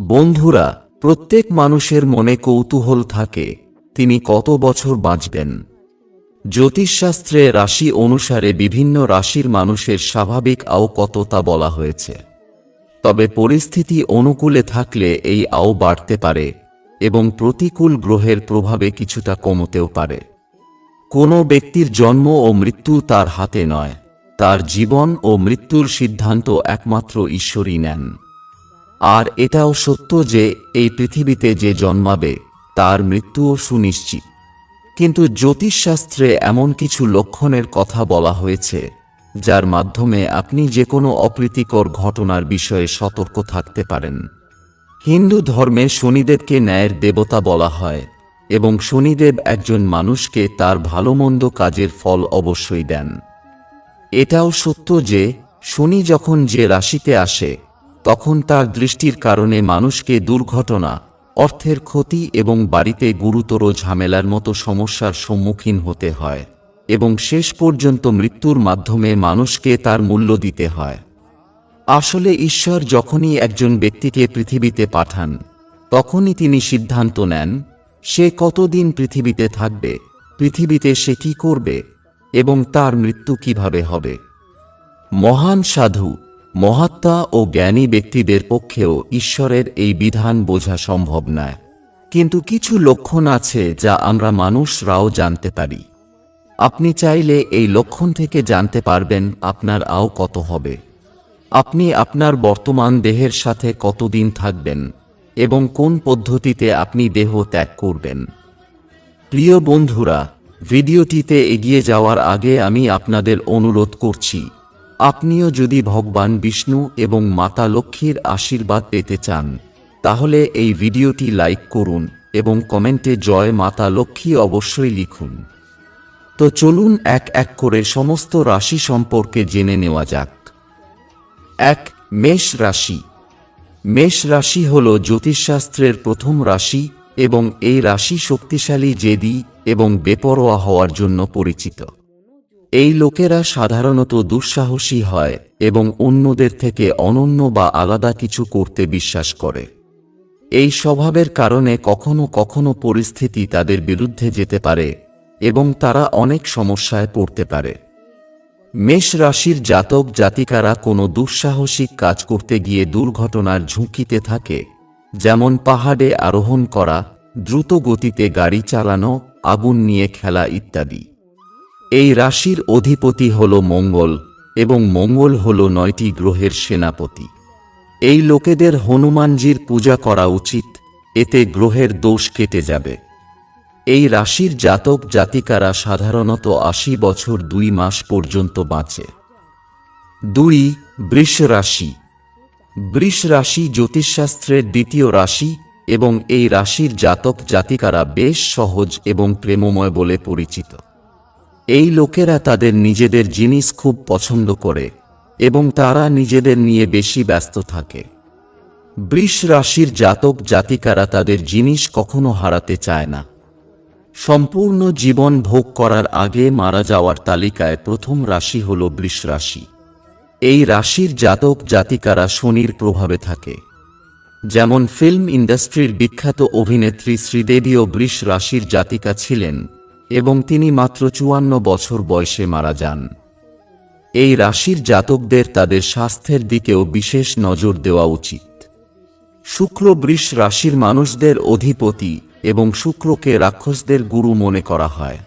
বন্ধুরা, প্রত্যেক মানুষের মনে কৌতূহল থাকে, তিনি কত বছর বাঁচবেন। জ্যোতিষশাস্ত্রে রাশি অনুসারে বিভিন্ন রাশির মানুষের স্বাভাবিক আও কত তা বলা হয়েছে। তবে পরিস্থিতি অনুকূলে থাকলে এই আও বাড়তে পারে এবং প্রতিকূল গ্রহের প্রভাবে কিছুটা কমতেও পারে। কোনো ব্যক্তির জন্ম ও মৃত্যু তার হাতে নয়, তার জীবন ও মৃত্যুর সিদ্ধান্ত একমাত্র ঈশ্বরই নেন। আর এটাও সত্য যে, এই পৃথিবীতে যে জন্মাবে, তার মৃত্যুও সুনিশ্চিত। কিন্তু জ্যোতিষশাস্ত্রে এমন কিছু লক্ষণের কথা বলা হয়েছে, যার মাধ্যমে আপনি যে কোনো অপ্রীতিকর ঘটনার বিষয়ে সতর্ক থাকতে পারেন। হিন্দু ধর্মে শনিদেবকে ন্যায়ের দেবতা বলা হয়, এবং শনিদেব একজন মানুষকে তার ভালোমন্দ কাজের ফল অবশ্যই দেন। এটাও সত্য যে, শনি যখন যে রাশিতে আসে তখন তার দৃষ্টির কারণে মানুষকে দুর্ঘটনা, অর্থের ক্ষতি এবং বাড়িতে গুরুতর ঝামেলার মতো সমস্যার সম্মুখীন হতে হয় এবং শেষ পর্যন্ত মৃত্যুর মাধ্যমে মানুষকে তার মূল্য দিতে হয়। আসলে ঈশ্বর যখনই একজন ব্যক্তিকে পৃথিবীতে পাঠান, তখনই তিনি সিদ্ধান্ত নেন, সে কতদিন পৃথিবীতে থাকবে, পৃথিবীতে সে কি করবে এবং তার মৃত্যু কীভাবে হবে। মহান সাধু মহাত্মা ও জ্ঞানী ব্যক্তিদের পক্ষেও ঈশ্বরের এই বিধান বোঝা সম্ভব নয়। কিন্তু কিছু লক্ষণ আছে যা আমরা মানুষরাও জানতে পারি। আপনি চাইলে এই লক্ষণ থেকে জানতে পারবেন আপনার আও কত হবে। আপনি আপনার বর্তমান দেহের সাথে কতদিন থাকবেন এবং কোন পদ্ধতিতে আপনি দেহ ত্যাগ করবেন। প্রিয় বন্ধুরা, ভিডিওটিতে এগিয়ে যাওয়ার আগে আমি আপনাদের অনুরোধ করছি আপনিও যদি ভগবান বিষ্ণু এবং মাতা লক্ষ্মীর আশীর্বাদ পেতে চান, তাহলে এই ভিডিওটি লাইক করুন এবং কমেন্টে জয় মাতা লক্ষ্মী অবশ্যই লিখুন। তো চলুন এক এক করে সমস্ত রাশি সম্পর্কে জেনে নেওয়া যাক। এক, মেষ রাশি। মেষ রাশি হল জ্যোতিষশাস্ত্রের প্রথম রাশি এবং এই রাশি শক্তিশালী, জেদি এবং বেপরোয়া হওয়ার জন্য পরিচিত। এই লোকেরা সাধারণত দুঃসাহসী হয় এবং অন্যদের থেকে অনন্য বা আলাদা কিছু করতে বিশ্বাস করে। এই স্বভাবের কারণে কখনো কখনো পরিস্থিতি তাদের বিরুদ্ধে যেতে পারে এবং তারা অনেক সমস্যায় পড়তে পারে। মেষ রাশির জাতক জাতিকারা কোনো দুঃসাহসিক কাজ করতে গিয়ে দুর্ঘটনার ঝুঁকিতে থাকে, যেমন পাহাড়ে আরোহণ করা, দ্রুত গতিতে গাড়ি চালানো, আগুন নিয়ে খেলা ইত্যাদি। এই রাশির অধিপতি হল মঙ্গল এবং মঙ্গল হল নয়টি গ্রহের সেনাপতি। এই লোকেদের হনুমানজির পূজা করা উচিত, এতে গ্রহের দোষ কেটে যাবে। এই রাশির জাতক জাতিকারা সাধারণত আশি বছর দুই মাস পর্যন্ত বাঁচে। দুই, বৃষ রাশি। বৃষ রাশি জ্যোতিষশাস্ত্রের দ্বিতীয় রাশি এবং এই রাশির জাতক জাতিকারা বেশ সহজ এবং প্রেমময় বলে পরিচিত। এই লোকেরা তাদের নিজেদের জিনিস খুব পছন্দ করে এবং তারা নিজেদের নিয়ে বেশি ব্যস্ত থাকে। বৃষ রাশির জাতক জাতিকারা তাদের জিনিস কখনো হারাতে চায় না। সম্পূর্ণ জীবন ভোগ করার আগে মারা যাওয়ার তালিকায় প্রথম রাশি হল বৃষ রাশি। এই রাশির জাতক জাতিকারা শনির প্রভাবে থাকে। যেমন ফিল্ম ইন্ডাস্ট্রির বিখ্যাত অভিনেত্রী শ্রীদেবীও বৃষ রাশির জাতিকা ছিলেন। এবং তিনি মাত্র চুয়ান্ন বছর বয়সে মারা যান। এই রাশির জাতকদের তাদের স্বাস্থ্যের দিকেও বিশেষ নজর দেওয়া উচিত। শুক্র বৃষ রাশির মানুষদের অধিপতি এবং শুক্রকে রাক্ষসদের গুরু মনে করা হয়।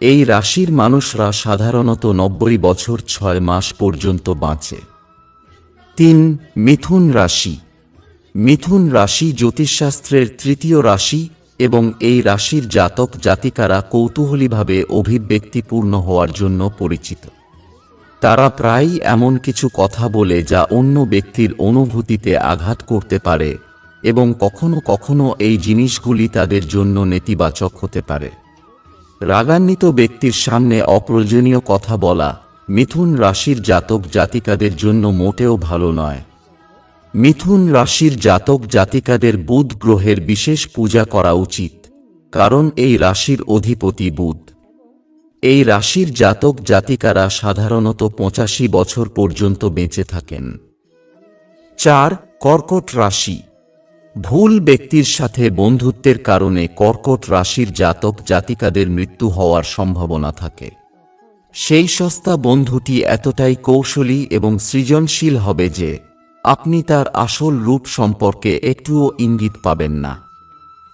এই রাশির মানুষরা সাধারণত নব্বই বছর ছয় মাস পর্যন্ত বাঁচে। তিন, মিথুন রাশি। মিথুন রাশি জ্যোতিষশাস্ত্রের তৃতীয় রাশি এবং এই রাশির জাতক জাতিকারা কৌতূহলীভাবে অভিব্যক্তিপূর্ণ হওয়ার জন্য পরিচিত। তারা প্রায়ই এমন কিছু কথা বলে যা অন্য ব্যক্তির অনুভূতিতে আঘাত করতে পারে এবং কখনো কখনো এই জিনিসগুলি তাদের জন্য নেতিবাচক হতে পারে। রাগান্বিত ব্যক্তির সামনে অপ্রয়োজনীয় কথা বলা মিথুন রাশির জাতক জাতিকাদের জন্য মোটেও ভালো নয়। মিথুন রাশির জাতক জাতিকাদের বুধ গ্রহের বিশেষ পূজা করা উচিত, কারণ এই রাশির অধিপতি বুধ। এই রাশির জাতক জাতিকারা সাধারণত পঁচাশি বছর পর্যন্ত বেঁচে থাকেন। চার, কর্কট রাশি। ভুল ব্যক্তির সাথে বন্ধুত্বের কারণে কর্কট রাশির জাতক জাতিকাদের মৃত্যু হওয়ার সম্ভাবনা থাকে। সেই সস্তা বন্ধুটি এতটাই কৌশলী এবং সৃজনশীল হবে যে আপনি তার আসল রূপ সম্পর্কে একটুও ইঙ্গিত পাবেন না।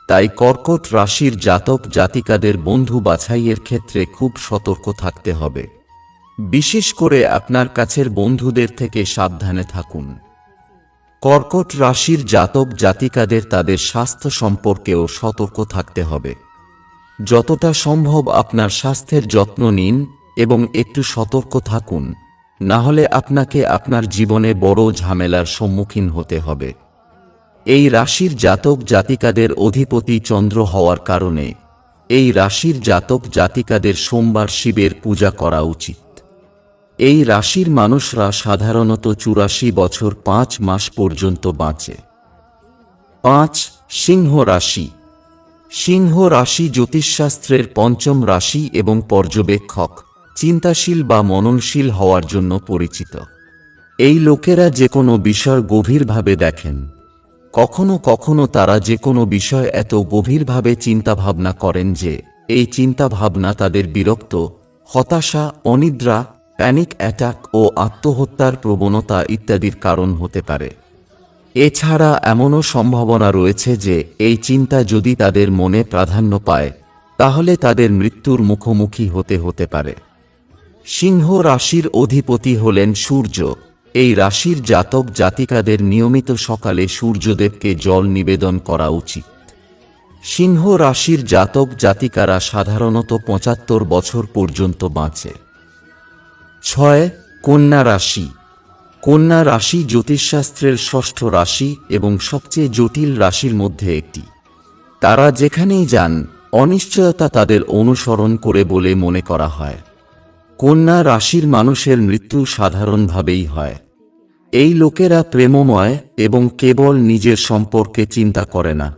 তাই কর্কট রাশির জাতক জাতিকাদের বন্ধু বাছাইয়ের ক্ষেত্রে খুব সতর্ক থাকতে হবে। বিশেষ করে আপনার কাছের বন্ধুদের থেকে সাবধানে থাকুন। কর্কট রাশির জাতক জাতিকাদের তাদের স্বাস্থ্য সম্পর্কেও সতর্ক থাকতে হবে। যতটা সম্ভব আপনার স্বাস্থ্যের যত্ন নিন এবং একটু সতর্ক থাকুন। না হলে আপনাকে আপনার জীবনে বড় ঝামেলার সম্মুখীন হতে হবে। এই রাশির জাতক জাতিকাদের অধিপতি চন্দ্র হওয়ার কারণে এই রাশির জাতক জাতিকাদের সোমবার শিবের পূজা করা উচিত। এই রাশির মানুষরা সাধারণত চুরাশি বছর পাঁচ মাস পর্যন্ত বাঁচে। পাঁচ, সিংহ রাশি। সিংহ রাশি জ্যোতিষশাস্ত্রের পঞ্চম রাশি এবং পর্যবেক্ষক। চিন্তাশীল বা মননশীল হওয়ার জন্য পরিচিত। এই লোকেরা যে কোনো বিষয় গভীরভাবে দেখেন। কখনো কখনো তারা যে কোনো বিষয় এত গভীরভাবে চিন্তাভাবনা করেন যে, এই চিন্তাভাবনা তাদের বিরক্ত, হতাশা, অনিদ্রা, প্যানিক অ্যাটাক ও আত্মহত্যার প্রবণতা ইত্যাদির কারণ হতে পারে। এছাড়া এমনও সম্ভাবনা রয়েছে যে, এই চিন্তা যদি তাদের মনে প্রাধান্য পায়, তাহলে তাদের মৃত্যুর মুখোমুখি হতে হতে পারে। সিংহ রাশির অধিপতি হলেন সূর্য। এই রাশির জাতক জাতিকাদের নিয়মিত সকালে সূর্যদেবকে জল নিবেদন করা উচিত। সিংহ রাশির জাতক জাতিকারা সাধারণত পঁচাত্তর বছর পর্যন্ত বাঁচে। ছয়, কন্যা রাশি। কন্যা রাশি জ্যোতিষশাস্ত্রের ষষ্ঠ রাশি এবং সবচেয়ে জটিল রাশির মধ্যে একটি। তারা যেখানেই যান, অনিশ্চয়তা তাদের অনুসরণ করে বলে মনে করা হয়। কন্যা রাশির মানুষের মৃত্যু সাধারণভাবেই হয়। এই লোকেরা প্রেমময় এবং কেবল নিজের সম্পর্কে চিন্তা করে না।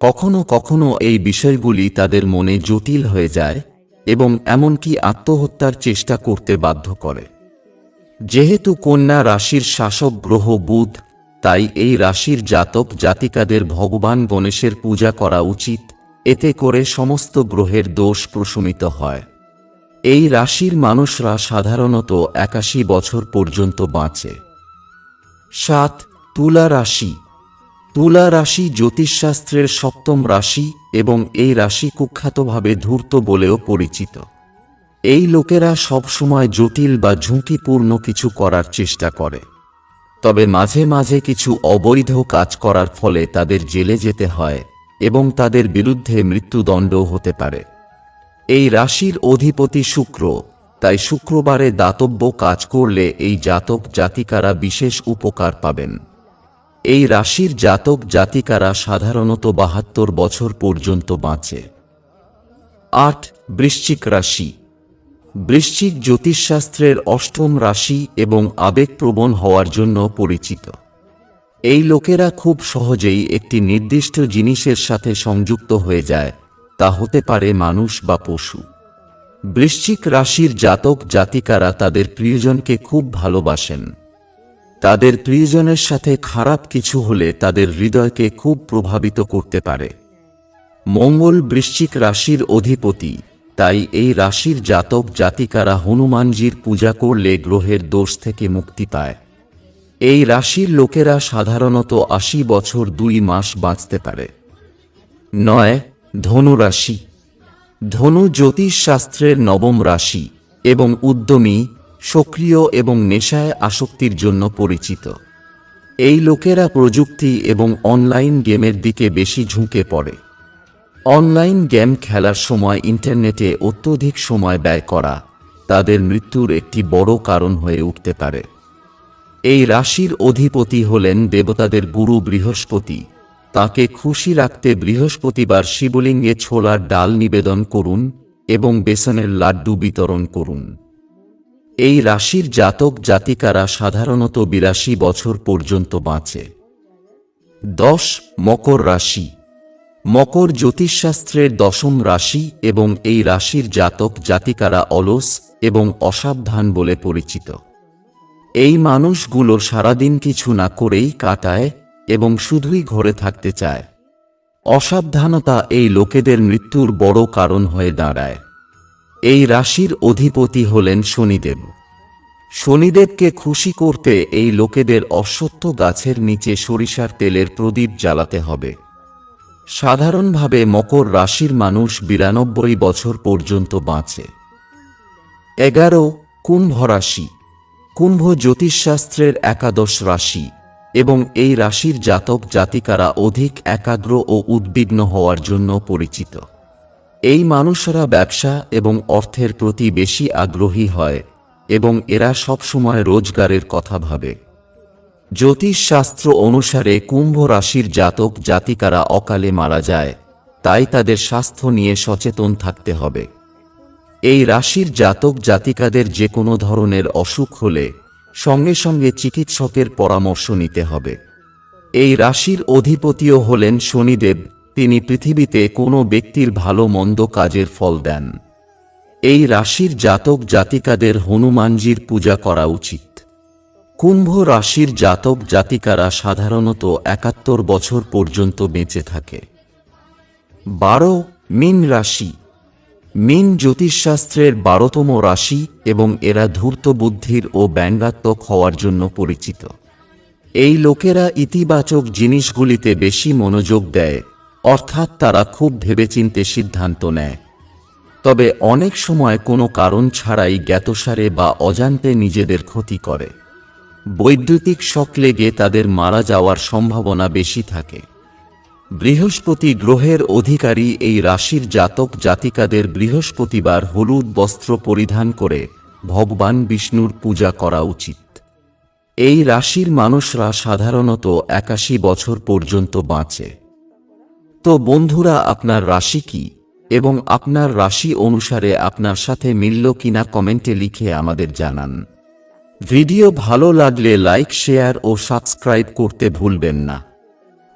কখনো কখনো এই বিষয়গুলি তাদের মনে জটিল হয়ে যায় এবং এমনকি আত্মহত্যার চেষ্টা করতে বাধ্য করে। যেহেতু কন্যা রাশির শাসক গ্রহ বুধ, তাই এই রাশির জাতক জাতিকাদের ভগবান গণেশের পূজা করা উচিত। এতে করে সমস্ত গ্রহের দোষ প্রশমিত হয়। এই রাশির মানুষরা সাধারণত একাশি বছর পর্যন্ত বাঁচে। সাত, তুলা রাশি। তুলা রাশি জ্যোতিষশাস্ত্রের সপ্তম রাশি এবং এই রাশি কুখ্যাতভাবে ধূর্ত বলেও পরিচিত। এই লোকেরা সবসময় জটিল বা ঝুঁকিপূর্ণ কিছু করার চেষ্টা করে। তবে মাঝে মাঝে কিছু অবৈধ কাজ করার ফলে তাদের জেলে যেতে হয় এবং তাদের বিরুদ্ধে মৃত্যুদণ্ডও হতে পারে। এই রাশির অধিপতি শুক্র, তাই শুক্রবারে দাতব্য কাজ করলে এই জাতক জাতিকারা বিশেষ উপকার পাবেন। এই রাশির জাতক জাতিকারা সাধারণত বাহাত্তর বছর পর্যন্ত বাঁচে। আট, বৃশ্চিক রাশি। বৃশ্চিক জ্যোতিষশাস্ত্রের অষ্টম রাশি এবং আবেগপ্রবণ হওয়ার জন্য পরিচিত। এই লোকেরা খুব সহজেই একটি নির্দিষ্ট জিনিসের সাথে সংযুক্ত হয়ে যায় তা হতে পারে মানুষ বা পশু। বৃশ্চিক রাশির জাতক জাতিকারা তাদের প্রিয়জনকে খুব ভালোবাসেন। তাদের প্রিয়জনের সাথে খারাপ কিছু হলে তাদের হৃদয়কে খুব প্রভাবিত করতে পারে। মঙ্গল বৃশ্চিক রাশির অধিপতি, তাই এই রাশির জাতক জাতিকারা হনুমানজির পূজা করলে গ্রহের দোষ থেকে মুক্তি পায়। এই রাশির লোকেরা সাধারণত আশি বছর দুই মাস বাঁচতে পারে। নয় ধনু রাশি ধনু জ্যোতিষশাস্ত্রের নবম রাশি এবং উদ্যমী, সক্রিয় এবং নেশায় আসক্তির জন্য পরিচিত। এই লোকেরা প্রযুক্তি এবং অনলাইন গেমের দিকে বেশি ঝুঁকে পড়ে। অনলাইন গেম খেলার সময় ইন্টারনেটে অত্যধিক সময় ব্যয় করা তাদের মৃত্যুর একটি বড় কারণ হয়ে উঠতে পারে। এই রাশির অধিপতি হলেন দেবতাদের গুরু বৃহস্পতি। তাকে খুশি রাখতে বৃহস্পতিবার শিবলিঙ্গে ছোলার ডাল নিবেদন করুন এবং বেসনের লাড্ডু বিতরণ করুন। এই রাশির জাতক জাতিকারা সাধারণত বিরাশি বছর পর্যন্ত বাঁচে। দশ, মকর রাশি। মকর জ্যোতিষশাস্ত্রের দশম রাশি এবং এই রাশির জাতক জাতিকারা অলস এবং অসাবধান বলে পরিচিত। এই মানুষগুলো সারাদিন কিছু না করেই কাটায় এবং শুধুই ঘরে থাকতে চায়। অসাবধানতা এই লোকেদের মৃত্যুর বড় কারণ হয়ে দাঁড়ায়। এই রাশির অধিপতি হলেন শনিদেব। শনিদেবকে খুশি করতে এই লোকেদের অশ্বত্থ গাছের নিচে সরিষার তেলের প্রদীপ জ্বালাতে হবে। সাধারণভাবে মকর রাশির মানুষ বিরানব্বই বছর পর্যন্ত বাঁচে। এগারো, কুম্ভ রাশি। কুম্ভ জ্যোতিষশাস্ত্রের একাদশ রাশি। এবং এই রাশির জাতক জাতিকারা অধিক একাগ্র ও উদ্বিগ্ন হওয়ার জন্য পরিচিত। এই মানুষরা ব্যবসা এবং অর্থের প্রতি বেশি আগ্রহী হয় এবং এরা সবসময় রোজগারের কথা ভাবে। জ্যোতিষশাস্ত্র অনুসারে কুম্ভ রাশির জাতক জাতিকারা অকালে মারা যায়, তাই তাদের স্বাস্থ্য নিয়ে সচেতন থাকতে হবে। এই রাশির জাতক জাতিকাদের যে কোনো ধরনের অসুখ হলে সঙ্গে সঙ্গে চিকিৎসকের পরামর্শ নিতে হবে। এই রাশির অধিপতিও হলেন শনিদেব, তিনি পৃথিবীতে কোনো ব্যক্তির ভালো মন্দ কাজের ফল দেন। এই রাশির জাতক জাতিকাদের হনুমানজির পূজা করা উচিত। কুম্ভ রাশির জাতক জাতিকারা সাধারণত একাত্তর বছর পর্যন্ত বেঁচে থাকে। বারো, মিন রাশি। মিন জ্যোতিষশাস্ত্রের বারোতম রাশি এবং এরা ধূর্ত বুদ্ধির ও ব্যঙ্গাত্মক হওয়ার জন্য পরিচিত। এই লোকেরা ইতিবাচক জিনিসগুলিতে বেশি মনোযোগ দেয়, অর্থাৎ তারা খুব ভেবেচিন্তে সিদ্ধান্ত নেয়। তবে অনেক সময় কোনো কারণ ছাড়াই জ্ঞাতসারে বা অজান্তে নিজেদের ক্ষতি করে। বৈদ্যুতিক শক লেগে তাদের মারা যাওয়ার সম্ভাবনা বেশি থাকে। বৃহস্পতি গ্রহের অধিকারী এই রাশির জাতক জাতিকাদের বৃহস্পতিবার হলুদ বস্ত্র পরিধান করে ভগবান বিষ্ণুর পূজা করা উচিত। এই রাশির মানুষরা সাধারণত একাশি বছর পর্যন্ত বাঁচে। তো বন্ধুরা, আপনার রাশি কি? এবং আপনার রাশি অনুসারে আপনার সাথে মিলল কিনা কমেন্টে লিখে আমাদের জানান। ভিডিও ভালো লাগলে লাইক, শেয়ার ও সাবস্ক্রাইব করতে ভুলবেন না।